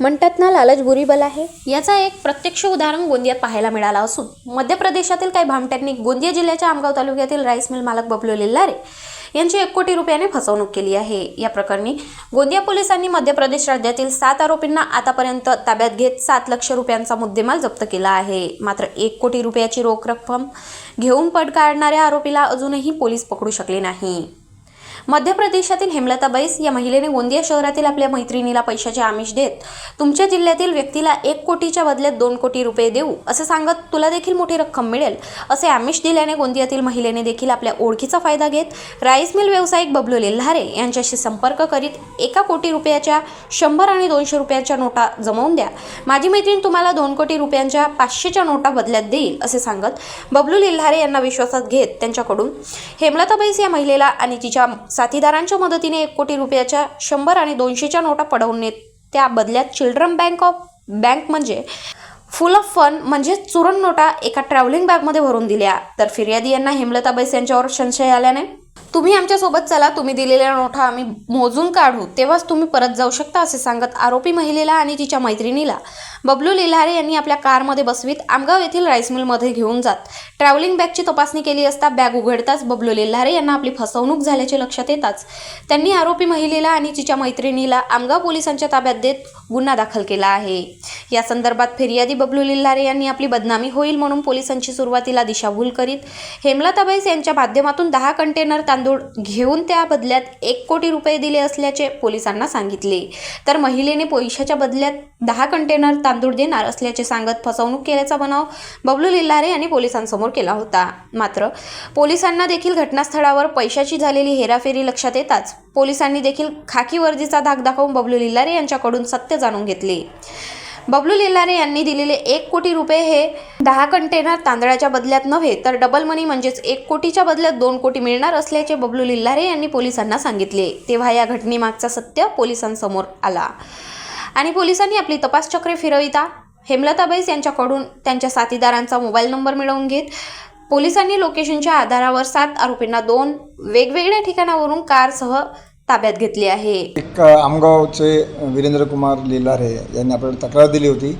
म्हणतात ना लालच बुरी आहे. याचा एक प्रत्यक्ष उदाहरण गोंदियात पाहायला मिळाला असून मध्य प्रदेशातील काही भामट्यांनी गोंदिया जिल्ह्याच्या आमगाव तालुक्यातील राईस मिल मालक बबलू लिल्लारे यांची एक कोटी रुपयाने फसवणूक केली आहे. या प्रकरणी गोंदिया पोलिसांनी मध्य प्रदेश राज्यातील सात आरोपींना आतापर्यंत ताब्यात घेत सात लक्ष रुपयांचा मुद्देमाल जप्त केला आहे. मात्र एक कोटी रुपयाची रोख रक्कम घेऊन पट काढणाऱ्या आरोपीला अजूनही पोलीस पकडू शकले नाही. मध्य प्रदेशातील हेमलता बैस या महिलेने गोंदिया शहरातील आपल्या मैत्रिणीला पैशाचे आमिष देत तुमच्या जिल्ह्यातील व्यक्तीला एक कोटीच्या बदल्यात दोन कोटी रुपये देऊ असे सांगत तुला देखील मोठी रक्कम मिळेल असे आमिष दिल्याने गोंदियातील महिलेने देखील आपल्या ओळखीचा फायदा घेत राईस मिल व्यावसायिक बबलू लेल्हारे यांच्याशी संपर्क करीत एका कोटी रुपयाच्या शंभर आणि दोनशे रुपयाच्या नोटा जमवून द्या. माझी मैत्रीण तुम्हाला दोन कोटी रुपयांच्या पाचशेच्या नोटा बदल्यात देईल असे सांगत बबलू लिल्हारे यांना विश्वासात घेत त्यांच्याकडून हेमलता बैस या महिलेला आणि तिच्या साथीदारांच्या मदतीने एक कोटी रुपयाच्या शंभर आणि दोनशेच्या नोटा पडवून नेत. त्या बदल्यात चिल्ड्रन बँक ऑफ बँक म्हणजे फुल ऑफ फन म्हणजे चुरण नोटा एका ट्रॅव्हलिंग बॅगमध्ये भरून दिल्या. तर फिर्यादी यांना हेमलता बैस यांच्यावर संशय आल्याने तुम्ही आमच्यासोबत चला तुम्ही दिलेल्या नोटा आम्ही मोजून काढू तेव्हाच तुम्ही परत जाऊ शकता असे सांगत आरोपी महिलेला आणि तिच्या मैत्रिणीला. बबलू लिल्हारे यांनी आपल्या कारमध्ये बसवीत आमगाव येथील राईस मिलमध्ये घेऊन जात. ट्रॅव्हलिंग बॅगची तपासणी केली असता बॅग उघडताच बबलू लिल्हारे यांना आपली फसवणूक झाल्याचे लक्षात येताच त्यांनी आरोपी महिलेला आणि तिच्या मैत्रिणीला आमगाव पोलिसांच्या ताब्यात देत गुन्हा दाखल केला आहे. या संदर्भात फिर्यादी बबलू लिल्हारे यांनी आपली बदनामी होईल म्हणून पोलिसांची सुरुवातीला दिशाभूल करीत हेमलता यांच्या माध्यमातून दहा कंटेनर तांदूळ घेऊन त्या बदल्यात एक कोटी रुपये दिले असल्याचे पोलिसांना सांगितले. तर महिलेने पैशाच्या बदल्यात दहा कंटेनर तांदूळ देणार असल्याचे सांगत फसवणूक केल्याचा बनाव बबलू लिल्लारे यांनी पोलिसांसमोर केला होता. मात्र पोलिसांना देखील घटनास्थळावर पैशाची झालेली हेराफेरी लक्षात येताच पोलिसांनी देखील खाकी वर्दीचा धाक दाखवून बबलू लिल्लारे यांच्याकडून सत्य जाणून घेतले. बबलू लिल्लारे यांनी दिलेले एक कोटी रुपये हे दहा कंटेनर तांदळाच्या बदल्यात नव्हे तर डबल मनी म्हणजेच एक कोटीच्या बदल्यात दोन कोटी मिळणार असल्याचे बबलू लिल्लारे यांनी पोलिसांना सांगितले. तेव्हा या घटनेमागचा सत्य पोलिसांसमोर आला. आणि पोलिसांनी आपली तपास चक्रे फिरविता. हेमलता बैस यांच्याकडून त्यांच्या साथीदारांचा मोबाईल नंबर मिळवून घेत पोलिसांनी लोकेशनच्या आधारावर सात आरोपींना दोन वेगवेगळ्या ठिकाणावरून कारसह ताब्यात घेतली आहे. एक आमगावचे वीरेंद्र कुमार लिलारे यांनी आपल्याला तक्रार दिली होती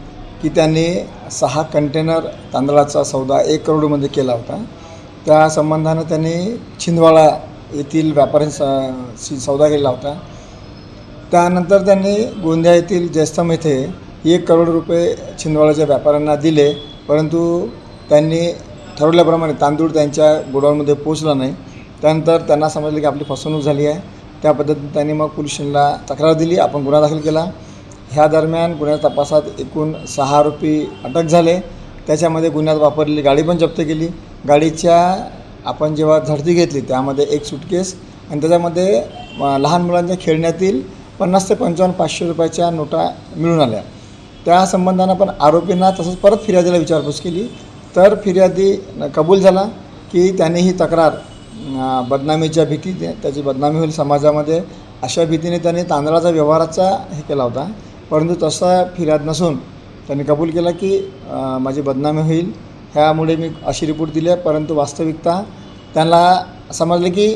की त्यांनी सहा कंटेनर तांदळाचा सौदा एक करोडमध्ये केला होता. त्या संबंधानं त्यांनी छिंदवाडा येथील व्यापाऱ्यांशी सौदा केला होता. त्यानंतर त्यांनी गोंदिया येथील जयस्तम येथे एक करोड रुपये छिंदवाडाच्या व्यापाऱ्यांना दिले परंतु त्यांनी ठरवल्याप्रमाणे तांदूळ त्यांच्या गोडाऊनमध्ये पोचला नाही. त्यानंतर त्यांना समजलं की आपली फसवणूक झाली आहे. त्या पद्धतीने त्यांनी मग पोलिसांना तक्रार दिली आपण गुन्हा दाखल केला. ह्या दरम्यान गुन्ह्याच्या तपासात एकूण सहा आरोपी अटक झाले. त्याच्यामध्ये गुन्ह्यात वापरलेली गाडी पण जप्त केली. गाडीच्या आपण जेव्हा झडती घेतली त्यामध्ये एक सुटकेस आणि त्याच्यामध्ये लहान मुलांच्या खेळण्यातील पन्नास ते पंचावन्न पाचशे रुपयाच्या नोटा मिळून आल्या. त्या संबंधानं पण आरोपींना तसंच परत फिर्यादीला विचारपूस केली. तर फिर्यादी कबूल झाला की त्याने ही तक्रार बदनामीच्या भीती त्याची बदनामी होईल समाजामध्ये. अशा भीतीने त्याने तांदळाचा व्यवहाराचा हे केला होता. परंतु तसा फिर्याद नसून त्यांनी कबूल केला की माझी बदनामी होईल. ह्यामुळे मी अशी रिपोर्ट दिली आहे. परंतु वास्तविकता त्यांना समजलं की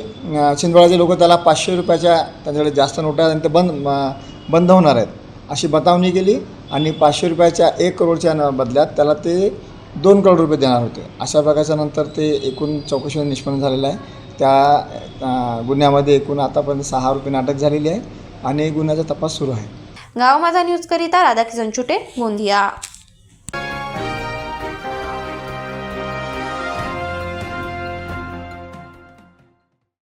छिंदवाळाचे लोक त्याला पाचशे रुपयाच्या त्यांच्याकडे जास्त नोटा आहेत आणि ते बंद बंद होणार आहेत. अशी बतावणी केली आणि पाचशे रुपयाच्या एक करोडच्या न बदल्यात त्याला ते दोन करोड रुपये देणार होते. अशा प्रकारच्या नंतर ते एकूण चौकशीने निष्पन्न झालेलं आहे. त्या गुन्ह्यामध्ये एकूण आतापर्यंत सहा आरोपी अटक झालेली आहे आणि गुन्ह्याचा तपास सुरू आहे. गाव माझा न्यूज करिता राधाकिशन चुटे गोंदिया.